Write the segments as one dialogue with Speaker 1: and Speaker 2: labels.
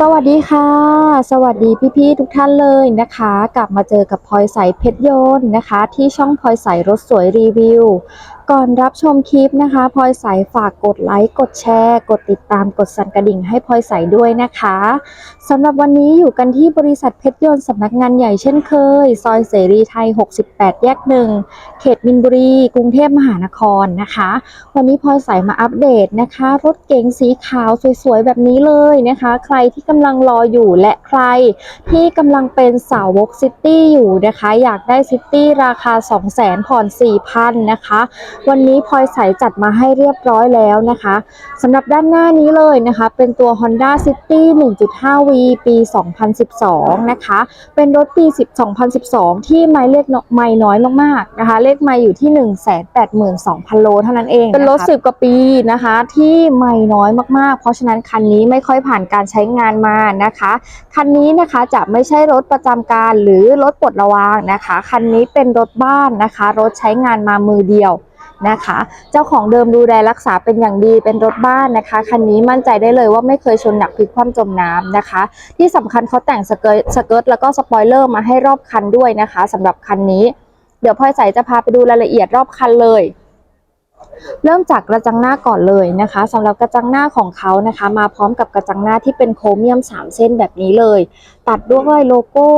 Speaker 1: สวัสดีค่ะ สวัสดีพี่ๆทุกท่านเลยนะคะ กลับมาเจอกับพลอยใสเพชรโยนต์นะคะ ที่ช่องพลอยใสรถสวยรีวิวก่อนรับชมคลิปนะคะพลอยใสฝากกดไลค์ กดแชร์ กดติดตามกดสั่นกระดิ่งให้พลอยใสด้วยนะคะสำหรับวันนี้อยู่กันที่บริษัทเพชรยนต์สำนักงานใหญ่เช่นเคย ซอยเสรีไทย 68 แยกหนึ่งเขตมินบุรี กรุงเทพมหานครนะคะ วันนี้พลอยใสมาอัปเดตนะคะ รถเก๋งสีขาวสวยๆ แบบนี้เลยนะคะ ใครที่กำลังรออยู่และใครที่กำลังเป็นสาวกซิตี้อยู่นะคะ อยากได้ซิตี้ราคา 200,000ผ่อน4,000นะคะวันนี้พลอยใสจัดมาให้เรียบร้อยแล้วนะคะสำหรับด้านหน้านี้เลยนะคะ เป็นตัว Honda City 1.5V ปี 2012 นะคะ เป็นรถปี 2012 ที่ไมล์เลขไมล์น้อยมากๆนะคะ เลขไมล์อยู่ที่ 182,000 โลเท่านั้นเอง เป็นรถ10กว่าปีนะคะ ที่ไมล์น้อยมากๆ เพราะฉะนั้นคันนี้ไม่ค่อยผ่านการใช้งานมานะคะ คันนี้นะคะจะไม่ใช่รถประจำการหรือรถปลดระวางนะคะ คันนี้เป็นรถบ้านนะคะ รถใช้งานมามือเดียว นะคะ เจ้าของเดิมดูแลรักษาเป็นอย่างดีเป็นรถบ้านนะคะคันนี้มั่นใจได้เลยว่าไม่เคยชนหนักพลิกคว่ำจมน้ำนะคะ ที่สำคัญเขาแต่งสเกิร์ตสเกิร์ตแล้วก็สปอยเลอร์มาให้รอบคันด้วยนะคะสำหรับคันนี้ เดี๋ยวพลอยใสจะพาไปดูรายละเอียดรอบคันเลยเริ่มจากกระจังหน้าก่อนเลยนะคะสำหรับกระจังหน้าของเขานะคะ มาพร้อมกับกระจังหน้าที่เป็นโครเมียม 3 เส้นแบบนี้เลย ตัดด้วยโลโก้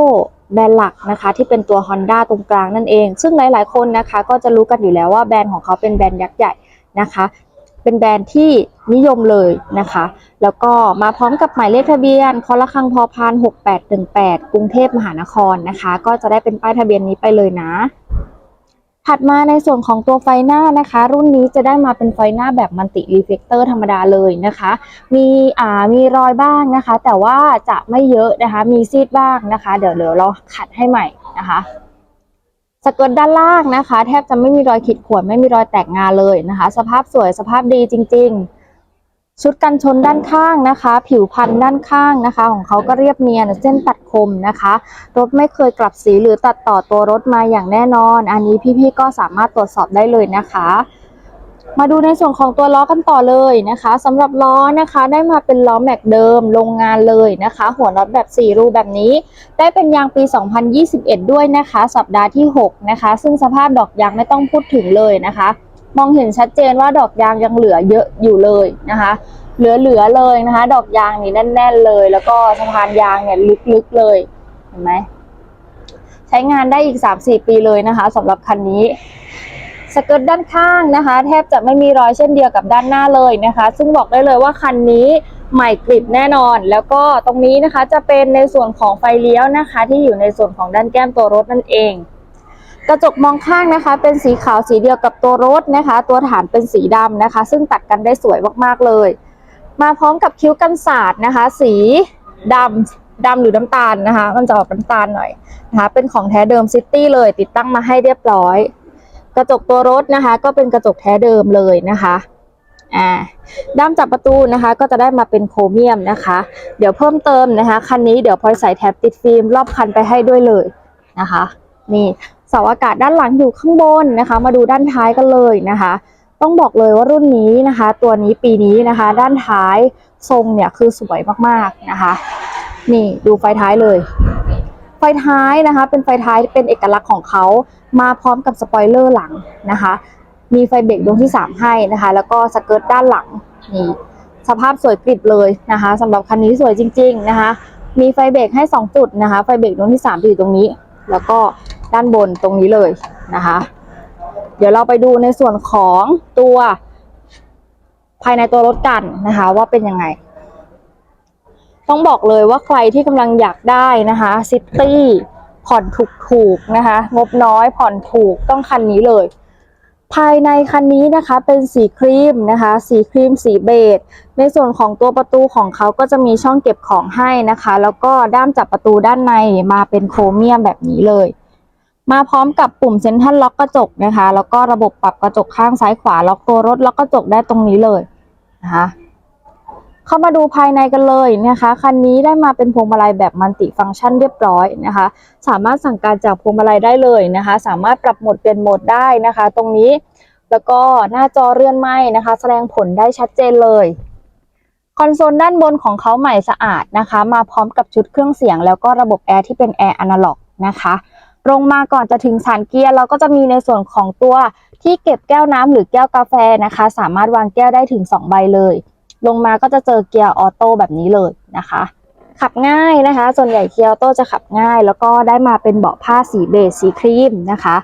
Speaker 1: แบรนด์หลักนะคะที่เป็นตัว Honda ตรงกลางนั่นเอง ซึ่งหลายๆ คนนะคะก็จะรู้กันอยู่แล้วว่าแบรนด์ของเขาเป็นแบรนด์ยักษ์ใหญ่นะคะเป็นแบรนด์ที่นิยมเลยนะคะ แล้วก็มาพร้อมกับหมายเลขทะเบียนคอละครังพอพาน 6818 กรุงเทพมหานครนะคะ ก็จะได้เป็นป้ายทะเบียนนี้ไปเลยนะ ถัดมาในส่วนของตัวไฟหน้านะคะ รุ่นนี้จะได้มาเป็นไฟหน้าแบบมัลติรีเฟกเตอร์ธรรมดาเลยนะคะ มีอ่ามีรอยบ้างนะคะ แต่ว่าจะไม่เยอะนะคะ มีซีดบ้างนะคะ เดี๋ยวเดี๋ยวเราขัดให้ใหม่นะคะสเกิร์ตด้านล่างนะคะ แทบจะไม่มีรอยขีดข่วนไม่มีรอยแตกงาเลยนะคะ สภาพสวยสภาพดีจริง ๆ ชุดกันชนด้านข้างนะคะ ผิวพันธุ์ด้านข้างนะคะ ของเขาก็เรียบเนียนเส้นตัดคมนะคะ รถไม่เคยกลับสีหรือตัดต่อตัวรถมาอย่างแน่นอน อันนี้พี่ๆก็สามารถตรวจสอบได้เลยนะคะ มาดูในส่วนของตัวล้อกันต่อเลยนะคะสำหรับล้อนะคะ ได้มาเป็นล้อแม็กเดิมโรงงานเลยนะคะ หัวน็อตแบบ4รูแบบนี้ ได้เป็นยางปี 2021 ด้วยนะคะ สัปดาห์ที่ 6 นะคะ ซึ่งสภาพดอกยางไม่ต้องพูดถึงเลยนะคะ มองเห็นชัดเจนว่าดอกยางยังเหลือเยอะอยู่เลยนะคะ เหลือๆเลยนะคะ ดอกยางนี่แน่น ๆเลย แล้วก็สะพานยางเนี่ยลึกๆเลยเห็นไหมใช้งานได้อีก 3-4 ปีเลยนะคะสำหรับคันนี้สเกิร์ตด้านข้างนะคะ แทบจะไม่มีรอยเช่นเดียวกับด้านหน้าเลยนะคะ ซึ่งบอกได้เลยว่าคันนี้ใหม่กริบแน่นอน แล้วก็ตรงนี้นะคะจะเป็นในส่วนของไฟเลี้ยวนะคะ ที่อยู่ในส่วนของด้านแก้มตัวรถนั่นเอง กระจกมองข้างนะคะ เป็นสีขาวสีเดียวกับตัวรถนะคะ ตัวฐานเป็นสีดำนะคะ ซึ่งตัดกันได้สวยมากๆเลย มาพร้อมกับคิ้วกันศาสตร์นะคะ สีดำดำหรือน้ำตาลนะคะ มันจะออกน้ำตาลหน่อยนะคะ เป็นของแท้เดิมซิตี้เลย ติดตั้งมาให้เรียบร้อย กระจกตัวรถนะคะ ก็เป็นกระจกแท้เดิมเลยนะคะอ่าด้ามจับประตูนะคะ ก็จะได้มาเป็นโครเมียมนะคะ เดี๋ยวเพิ่มเติมนะคะ คันนี้เดี๋ยวพลอยใส่แท็บติดฟิล์มรอบคันไปให้ด้วยเลยนะคะ นี่ สาอากาศด้านหลังอยู่ข้างบนนะคะ มาดูด้านท้ายกันเลยนะคะ ต้องบอกเลยว่ารุ่นนี้นะคะ ตัวนี้ปีนี้นะคะ ด้านท้ายทรงเนี่ยคือสวยมากๆนะคะ นี่ดูไฟท้ายเลย ไฟท้ายนะคะ เป็นไฟท้ายเป็นเอกลักษณ์ของเขามาพร้อมกับสปอยเลอร์หลังนะคะ มีไฟเบรกดวงที่ 3 ให้นะคะ แล้วก็สเกิร์ตด้านหลังนี่สภาพสวยกริบเลยนะคะสำหรับคันนี้สวยจริง ๆนะคะ มีไฟเบรกให้ 2 จุดนะคะ ไฟเบรกดวงที่3อยู่ตรงนี้ แล้วก็ ด้านบนตรงนี้เลยนะคะ เดี๋ยวเราไปดูในส่วนของตัวภายในตัวรถกันนะคะ ว่าเป็นยังไง ต้องบอกเลยว่าใครที่กำลังอยากได้นะคะซิตี้ผ่อนถูกๆนะคะ งบน้อยผ่อนถูกต้องคันนี้เลย ภายในคันนี้นะคะเป็นสีครีมนะคะ สีครีมสีเบจในส่วนของตัวประตูของเขาก็จะมีช่องเก็บของให้นะคะ แล้วก็ด้ามจับประตูด้านในมาเป็นโครเมียมแบบนี้เลย มาพร้อมกับปุ่มเซ็นทรัลล็อกกระจกนะคะ แล้วก็ระบบปรับกระจกข้างซ้ายขวา ล็อกตัวรถล็อกกระจกได้ตรงนี้เลยนะคะเข้ามาดูภายในกันเลยนะคะคันนี้ได้มาเป็นพวงมาลัยแบบมัลติฟังก์ชันเรียบร้อยนะคะ สามารถสั่งการจากพวงมาลัยได้เลยนะคะ สามารถปรับโหมดเปลี่ยนโหมดได้นะคะ ตรงนี้แล้วก็หน้าจอเรือนไหมนะคะ แสดงผลได้ชัดเจนเลยคอนโซลด้านบนของเขาใหม่สะอาดนะคะ มาพร้อมกับชุดเครื่องเสียง แล้วก็ระบบแอร์ที่เป็นแอร์อนาล็อกนะคะ ลงมาก่อนจะถึงสานเกียร์เราก็จะมีในส่วนของตัวที่เก็บแก้วน้ำหรือแก้วกาแฟนะคะ สามารถวางแก้วได้ถึง 2 ใบเลย ลงมาก็จะเจอเกียร์ออโต้แบบนี้เลยนะคะ ขับง่ายนะคะ ส่วนใหญ่เกียร์ออโต้จะขับง่าย แล้วก็ได้มาเป็นเบาะผ้าสีเบจสีครีมนะคะ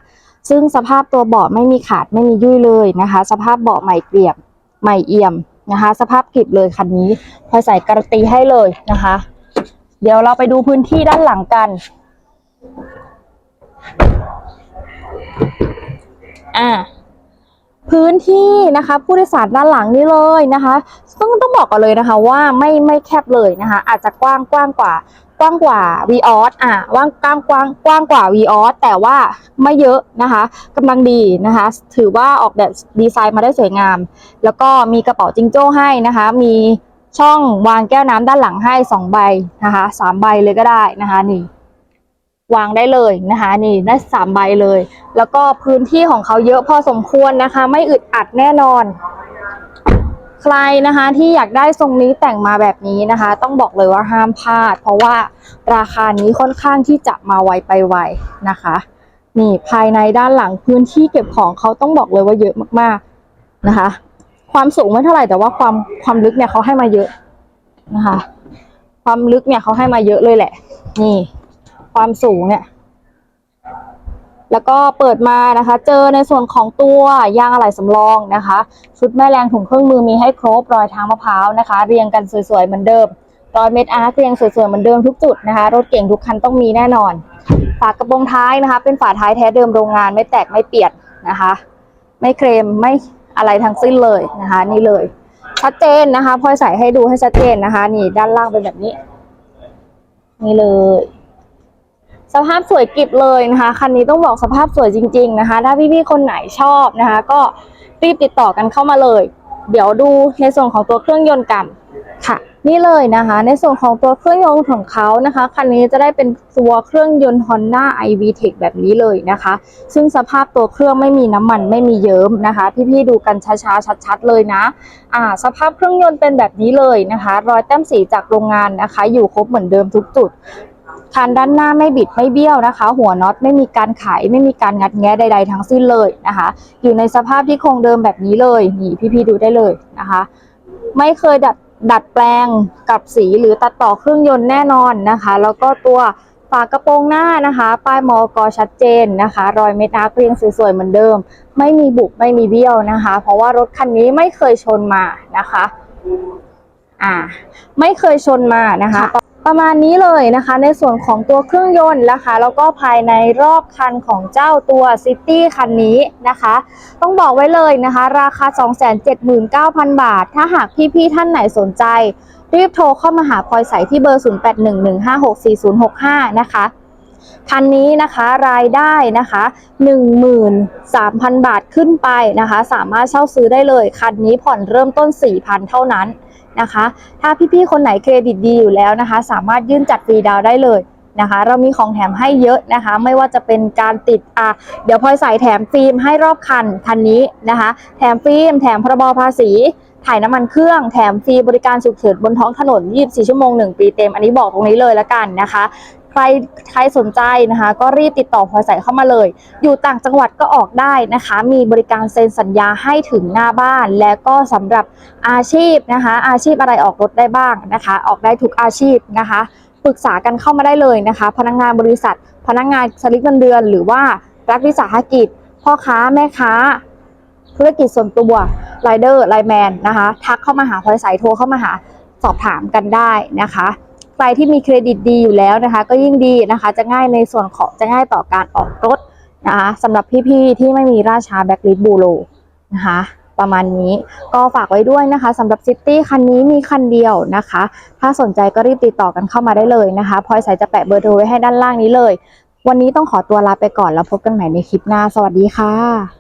Speaker 1: ซึ่งสภาพตัวเบาะไม่มีขาดไม่มียุ่ยเลยนะคะ สภาพเบาะใหม่เกรียบใหม่เอี่ยมนะคะ สภาพกริบเลยคันนี้พลอยใส่การันตีให้เลยนะคะ เดี๋ยวเราไปดูพื้นที่ด้านหลังกัน อ่าพื้นที่นะคะผู้โดยสารด้านหลังนี่เลยนะคะต้องต้องบอกกันเลยนะคะว่าไม่ไม่แคบเลยนะคะ อาจจะกว้างกว้างกว่ากว้างกว่า v ีออสอะว่างกว้างกว้างกว้างกว่า v ีออสแต่ว่าไม่เยอะนะคะกำลังดีนะคะ ถือว่าออกแบบดีไซน์มาได้สวยงาม แล้วก็มีกระเป๋าจิงโจ้ให้นะคะ มีช่องวางแก้วน้ำด้านหลังให้สองใบนะคะสามใบเลยก็ได้นะคะนี่ วางได้เลยนะคะ นี่ได้สามใบเลย แล้วก็พื้นที่ของเขาเยอะพอสมควรนะคะ ไม่อึดอัดแน่นอน ใครนะคะที่อยากได้ทรงนี้แต่งมาแบบนี้นะคะ ต้องบอกเลยว่าห้ามพลาด เพราะว่าราคานี้ค่อนข้างที่จะมาไวไปไวนะคะนี่ภายในด้านหลังพื้นที่เก็บของเขาต้องบอกเลยว่าเยอะมากๆนะคะ ความสูงไม่เท่าไหร่แต่ว่าความความลึกเนี่ยเขาให้มาเยอะนะคะ ความลึกเนี่ยเขาให้มาเยอะเลยแหละ นี่ ความสูงเนี่ย แล้วก็เปิดมานะคะ เจอในส่วนของตัวยางอะไหล่สำรองนะคะ ชุดแม่แรงถุงเครื่องมือมีให้ครบรอยทางมะพร้าวนะคะ เรียงกันสวยๆเหมือนเดิมรอยเม็ดอาร์คเรียงสวยๆเหมือนเดิมทุกจุดนะคะ รถเก่งทุกคันต้องมีแน่นอน ฝากระโปรงท้ายนะคะ เป็นฝาท้ายแท้เดิมโรงงานไม่แตกไม่เปียกนะคะ ไม่เคลมไม่อะไรทั้งสิ้นเลยนะคะ นี่เลย ชัดเจนนะคะพลอยใส่ให้ดูให้ชัดเจนนะคะ นี่ด้านล่างเป็นแบบนี้ นี่เลย สภาพสวยกริบเลยนะคะ คันนี้ต้องบอกสภาพสวยจริง ๆนะคะ ถ้าพี่ๆคนไหนชอบนะคะ ก็รีบติดต่อกันเข้ามาเลย เดี๋ยวดูในส่วนของตัวเครื่องยนต์กันค่ะ นี่เลยนะคะ ในส่วนของตัวเครื่องยนต์ของเขานะคะคันนี้จะได้เป็นตัวเครื่องยนต์ Honda iV Tech แบบนี้เลยนะคะ ซึ่งสภาพตัวเครื่องไม่มีน้ำมันไม่มีเยิ้มนะคะ พี่ๆดูกันช้าๆชัด ๆ เลยนะ อ่า สภาพเครื่องยนต์เป็นแบบนี้เลยนะคะ รอยแต้มสีจากโรงงานนะคะ อยู่ครบเหมือนเดิมทุกจุด คันด้านหน้าไม่บิดไม่เบี้ยวนะคะ หัวน็อตไม่มีการไขไม่มีการงัดแงะใด ๆ ทั้งสิ้นเลยนะคะ อยู่ในสภาพที่คงเดิมแบบนี้เลยนี่พี่ๆดูได้เลยนะคะ ไม่เคยดัดดัดแปลงกับสีหรือตัดต่อเครื่องยนต์แน่นอนนะคะ แล้วก็ตัวฝากระโปรงหน้านะคะ ป้ายมอกชัดเจนนะคะ รอยเม็ดอาร์เรียงสวยๆเหมือนเดิม ไม่มีบุบไม่มีเบี้ยวนะคะ เพราะว่ารถคันนี้ไม่เคยชนมานะคะ อ่า ไม่เคยชนมานะคะ ประมาณนี้เลยนะคะ ในส่วนของตัวเครื่องยนต์นะคะ แล้วก็ภายในรอบคันของเจ้าตัวซิตี้คันนี้นะคะ ต้องบอกไว้เลยนะคะ ราคา 279,000 บาท ถ้าหากพี่ๆท่านไหนสนใจ รีบโทรเข้ามาหาพลอยใสที่เบอร์ 0811564065 นะคะคันนี้นะคะรายได้นะคะ 13,000 บาทขึ้นไปนะคะ สามารถเช่าซื้อได้เลย คันนี้ผ่อนเริ่มต้น 4,000 เท่านั้น นะคะ ถ้าพี่ๆคนไหนเครดิตดีอยู่แล้วนะคะ สามารถยื่นจัดฟรีดาวได้เลยนะคะ เรามีของแถมให้เยอะนะคะ ไม่ว่าจะเป็นการติดอะเดี๋ยวพลอยใส่แถมฟิล์มให้รอบคันคันนี้นะคะ แถมฟิล์มแถมพรบภาษีถ่ายน้ำมันเครื่องแถมฟรีบริการฉุกเฉินบนท้องถนน 24 ชั่วโมง 1 ปีเต็ม อันนี้บอกตรงนี้เลยละกันนะคะ ใครใครสนใจนะคะ ก็รีบติดต่อพลอยใสเข้ามาเลย อยู่ต่างจังหวัดก็ออกได้นะคะ มีบริการเซ็นสัญญาให้ถึงหน้าบ้าน และก็สำหรับอาชีพนะคะ อาชีพอะไรออกรถได้บ้างนะคะ ออกได้ทุกอาชีพนะคะปรึกษากันเข้ามาได้เลยนะคะ พนักงานบริษัท พนักงานสลิปเงินเดือน หรือว่ารัฐวิสาหกิจ พ่อค้าแม่ค้า ธุรกิจส่วนตัวไรเดอร์ไลแมนนะคะ ทักเข้ามาหาพลอยใสโทรเข้ามาหาสอบถามกันได้นะคะ ใครที่มีเครดิตดีอยู่แล้วนะคะ ก็ยิ่งดีนะคะ จะง่ายในส่วนของจะง่ายต่อการออกรถนะคะสำหรับพี่ๆที่ไม่มีราชาแบ็กลิสบูโรนะคะประมาณนี้ก็ฝากไว้ด้วยนะคะสำหรับซิตี้คันนี้มีคันเดียวนะคะ ถ้าสนใจก็รีบติดต่อกันเข้ามาได้เลยนะคะพลอยใสจะแปะเบอร์โทรไว้ให้ด้านล่างนี้เลย วันนี้ต้องขอตัวลาไปก่อนแล้วพบกันใหม่ในคลิปหน้า สวัสดีค่ะ